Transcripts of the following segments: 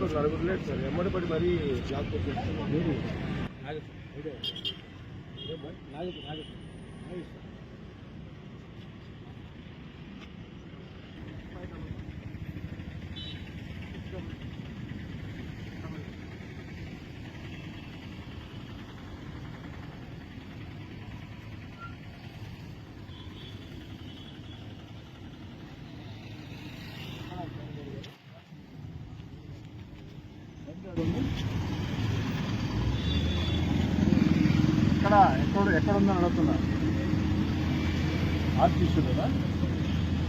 వెళ్ళిపోతుంది నలుగురు లేదు సార్. ఎమ్మడి పడి మరీ వచ్చేస్తుంది మీరు? ఎక్కడ ఎక్కడ ఎక్కడ ఉందని అడుగుతున్నా. కదా?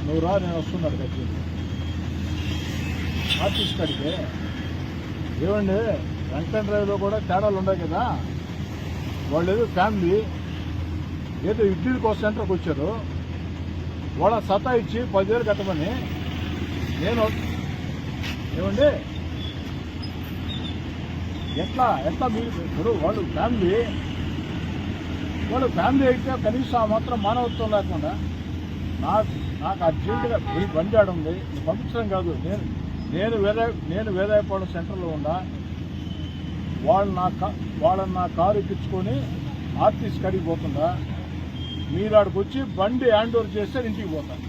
నువ్వు రా నేను వస్తున్నాడు దగ్గర ఆర్టిస్ట్ కాడికి? ఏమండి వెంకటన్ డ్రైవ్లో కూడా తేడాలు ఉన్నాయి కదా? వాళ్ళు ఏదో ఫ్యామిలీ ఏదో ఇడ్లీ కోసం సెంటర్కి వచ్చారు. వాళ్ళ సతా ఇచ్చి పదివేలు కట్టమని నేను ఏమండి? ఎట్లా ఎట్లా మీరు ఇప్పుడు వాళ్ళు ఫ్యామిలీ వాళ్ళు ఫ్యామిలీ అయితే కనీసం ఆ మాత్రం మానవత్వం లేకుండా నాకు నాకు అర్జెంటుగా ఈ బండి ఆడ ఉంది పంపించడం కాదు. నేను నేను వేద నేను వేదాయపాలెం సెంటర్లో ఉన్నా వాళ్ళు నా కా వాళ్ళని నా కారు ఎక్కించుకొని ఆర్టీసీ కడిగి పోతుండా మీరు ఆడికి వచ్చి బండి హ్యాండ్ ఓవర్ చేస్తే ఇంటికి పోతాను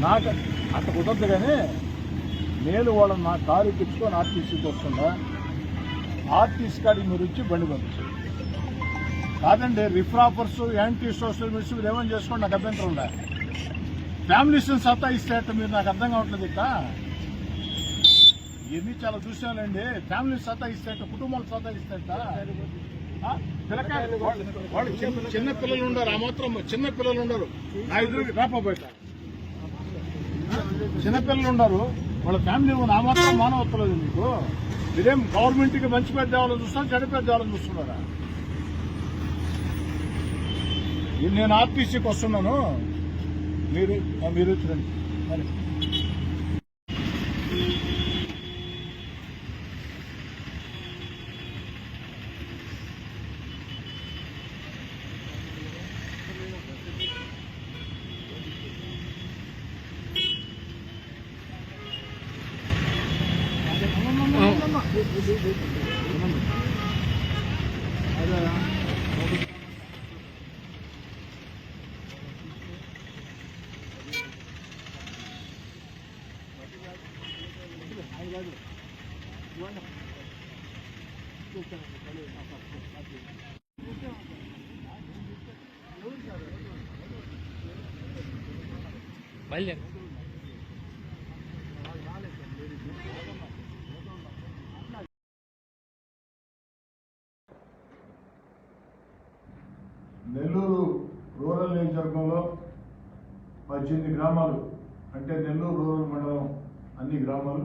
నాకు అక్కడ కుదరదు కానీ నేను వాళ్ళని నా కారు ఎక్కించుకొని ఆర్టీసీకి వస్తుండా ఆర్టీసీ కాడికి మీరు వచ్చి బండి పంపించారు. కాదండి రిఫ్రాపర్స్ యాంటీ సోషల్ మీడియా మీరు ఏమని చేసుకోండి నాకు అభ్యంతరం ఉందా? ఫ్యామిలీస్ సత్తా ఇస్తే మీరు నాకు అర్థం కావట్లేదు ఇక ఇవన్నీ చాలా చూసానండి ఫ్యామిలీ సత్తా ఇస్తే కుటుంబాలు సత్తా ఇస్తే వాళ్ళు చిన్న పిల్లలు ఉండరు ఆ మాత్రం చిన్న పిల్లలు ఉండరు నా ఎదురు రాపబోయట చిన్న పిల్లలు ఉండరు వాళ్ళ ఫ్యామిలీ ఆ మాత్రం మానవత్వం లేదు మీకు మీరేం గవర్నమెంట్కి మంచి పెద్ద వాళ్ళని చూస్తున్నారు చెడు పెద్ద దేవాలని చూస్తున్నారా? నేను ఆర్టీసీకి వస్తున్నాను. మీరు మీరు మీరు మరి. మరి బయలుదేరు నెల్లూరు రూరల్ నియోజకవర్గంలో పద్దెనిమిది గ్రామాలు అంటే నెల్లూరు రూరల్ మండలం అన్ని గ్రామాలు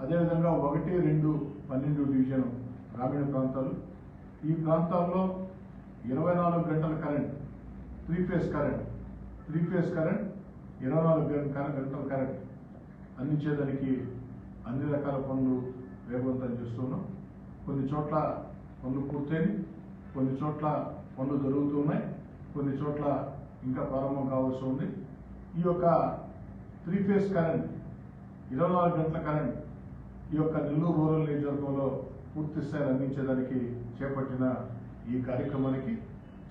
అదేవిధంగా ఒకటి రెండు పన్నెండు డివిజన్ గ్రామీణ ప్రాంతాలు. ఈ ప్రాంతాల్లో ఇరవై నాలుగు గంటల current three phase current three phase current ఇరవై నాలుగు గంటల కరెంట్ అందించేదానికి అన్ని రకాల పనులు వేగవంతం చేస్తున్నాం. కొన్ని చోట్ల పనులు పూర్తయింది కొన్ని చోట్ల పనులు జరుగుతున్నాయి కొన్ని చోట్ల ఇంకా ప్రారంభం కావాల్సి ఉంది. ఈ యొక్క త్రీ ఫేస్ కరెంట్ ఇరవై నాలుగు గంటల కరెంట్ ఈ యొక్క నెల్లూరు రూరల్ నియోజకవర్గంలో పూర్తి స్థాయిని అందించేదానికి చేపట్టిన ఈ కార్యక్రమానికి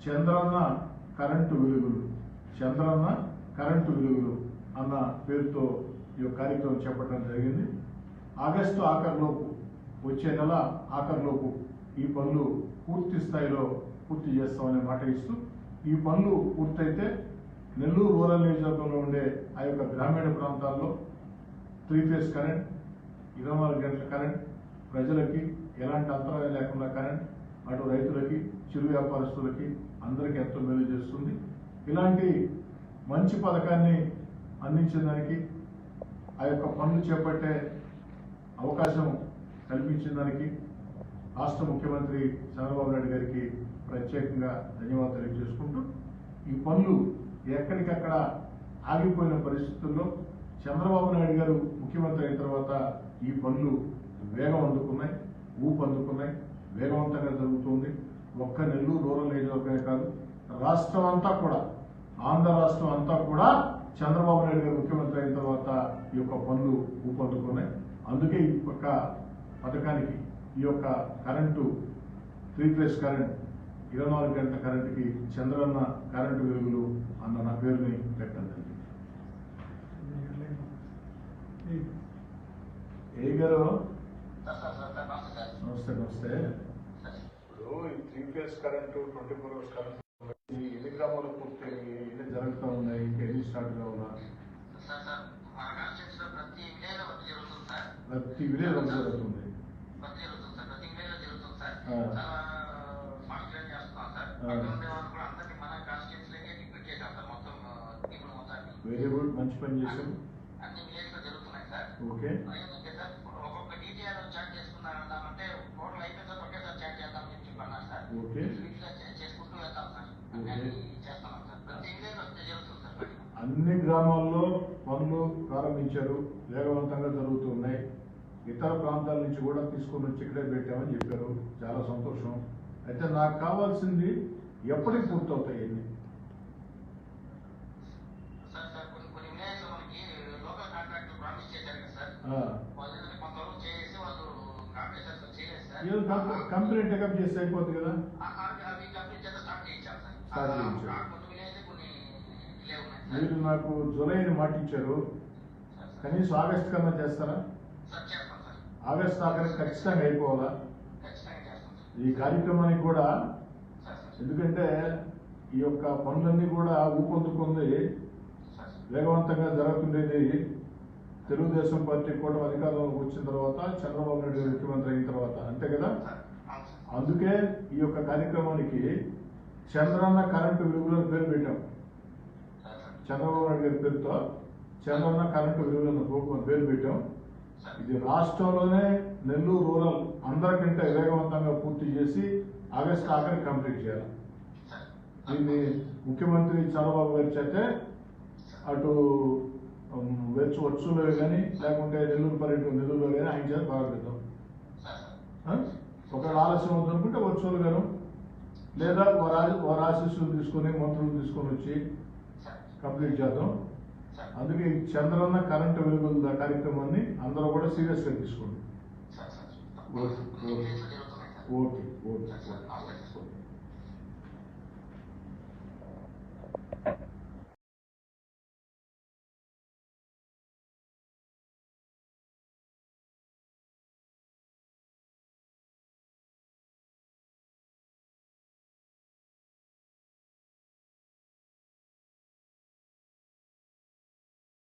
చంద్రన్న కరెంటు వెలుగులు చంద్రన్న కరెంటు వెలుగులు అన్న పేరుతో ఈ యొక్క కార్యక్రమం చేపట్టడం జరిగింది. ఆగస్టు ఆఖరిలోపు వచ్చే నెల ఆఖరిలోపు ఈ పనులు పూర్తి స్థాయిలో పూర్తి చేస్తామనే మాట ఇస్తూ ఈ పనులు పూర్తయితే నెల్లూరు రూరల్ నియోజకవర్గంలో ఉండే ఆ యొక్క గ్రామీణ ప్రాంతాల్లో త్రీ ఫేస్ కరెంట్ ఇరవై నాలుగు గంటల కరెంట్ ప్రజలకి ఎలాంటి అంతరాయం లేకుండా కరెంట్ అటు రైతులకి చిరు వ్యాపారస్తులకి అందరికీ ఎంతో మేలు చేస్తుంది. ఇలాంటి మంచి పథకాన్ని అందించడానికి ఆ యొక్క పనులు చేపట్టే అవకాశం కల్పించిన దానికి రాష్ట్ర ముఖ్యమంత్రి చంద్రబాబు నాయుడు గారికి ప్రత్యేకంగా ధన్యవాదాలు తెలియజేసుకుంటూ ఈ పనులు ఎక్కడికక్కడ ఆగిపోయిన పరిస్థితుల్లో చంద్రబాబు నాయుడు గారు ముఖ్యమంత్రి అయిన తర్వాత ఈ పనులు వేగం అందుకున్నాయి ఊపు అందుకున్నాయి వేగవంతంగా జరుగుతుంది. ఒక్క నెల్లూరు రూరల్ ఏరియాలపై కాదు రాష్ట్రం అంతా కూడా ఆంధ్ర రాష్ట్రం అంతా కూడా చంద్రబాబు నాయుడు గారు ముఖ్యమంత్రి అయిన తర్వాత ఈ యొక్క పనులు ఊపందుకున్నాయి అందుకే ఈ యొక్క పథకానికి ఈ యొక్క కరెంటు త్రీ ఫేస్ కరెంట్ ఇరవై నాలుగు గంటల కరెంటుకి చంద్రన్న కరెంటు వెలుగులు అన్న నా పేరుని పెట్టండి. ఏ గారు? నమస్తే నమస్తే. ఇప్పుడు three phase current twenty four hours current ఎన్ని గ్రామాలు పూర్తి ఎన్ని జరుగుతూ ఉన్నాయి? ఇంకా ఎన్ని స్టార్ట్ ప్రతి విలేజ్ జరుగుతుంది. వెరీ గుడ్ మంచి పని చేశారు. అన్ని విలేజ్లో జరుగుతున్నాయి సార్. ఓకే. సార్? ఒక్కొక్క డీటీఆర్ చాట్ చేసుకున్నారంటే టోటల్ అయిపోయిన తర్వాత ఒకేసారి చాట్ చెప్పన్నారు సార్. ఓకే. చేసుకుంటూ వెళ్తాం సార్. చేస్తున్నాం ప్రతి విలేజ్ జరుగుతుంది సార్. అన్ని గ్రామాల్లో పనులు ప్రారంభించారు. వేగవంతంగా జరుగుతున్నాయి. ఇతర ప్రాంతాల నుంచి కూడా తీసుకొని వచ్చి ఇక్కడే పెట్టామని చెప్పారు. చాలా సంతోషం. అయితే నాకు కావాల్సింది ఎప్పటికి పూర్తవుతాయి ఇన్ని సార్ సార్ కొన్ని కొన్ని విలేజ్లో మనకి లోకల్ కాంట్రాక్టర్ ప్రామిస్ చేశారు కదా సార్. ఆ, వాళ్ళు ఏంటంటే కొంతవరకు చేసి వాళ్ళు కాంపిటీషన్స్ చేయలేదు సార్. ఏదో కంపె- కంపెనీ టెకప్ చేస్తే అయిపోతుంది కదా. కంప్లీట్ మీరు నాకు జూలైని మాటిచ్చారు సార్, సార్. కనీసం ఆగస్ట్ కన్నా చేస్తారా? ఆగస్ట్ ఆఖరికి ఖచ్చితంగా అయిపోవాలా? ఈ కార్యక్రమానికి కూడా ఎందుకంటే ఈ యొక్క పనులన్నీ కూడా ఊపందుకుంది వేగవంతంగా జరుగుతుండేది. తెలుగుదేశం పార్టీ కూడా అధికారంలోకి వచ్చిన తర్వాత చంద్రబాబు నాయుడు ముఖ్యమంత్రి అయిన తర్వాత అంతే కదా? అందుకే ఈ యొక్క కార్యక్రమానికి చంద్రన్న కరెంటు విలువలను పేరు పెట్టాం. చంద్రబాబు నాయుడు గారి పేరుతో చంద్రన్న కరెంటు విలువలను పేరు పెట్టాం. ఇది రాష్ట్రంలోనే నెల్లూరు రూరల్ అందరికంటే వేగవంతంగా పూర్తి చేసి ఆగస్టు ఆఖరి కంప్లీట్ చేయాలి. దీన్ని ముఖ్యమంత్రి చంద్రబాబు గారి చేతే అటు వెచ్చు వచ్చులో కానీ లేకుంటే నెల్లూరు పర్యటన నెల్లూరులో కానీ ఆయన చేత ప్రారంభిద్దాం సార్ ఒకవేళ ఆలస్యం అవుతుంది అనుకుంటే గారు లేదా వారి ఆశీస్సులు తీసుకొని మంత్రులు తీసుకొని వచ్చి కంప్లీట్ చేద్దాం. అందుకే చంద్రన్న కరెంటు వెలుగుల కార్యక్రమాన్ని అందరూ కూడా సీరియస్గా తీసుకోండి. Sir sir okay. కొన్ని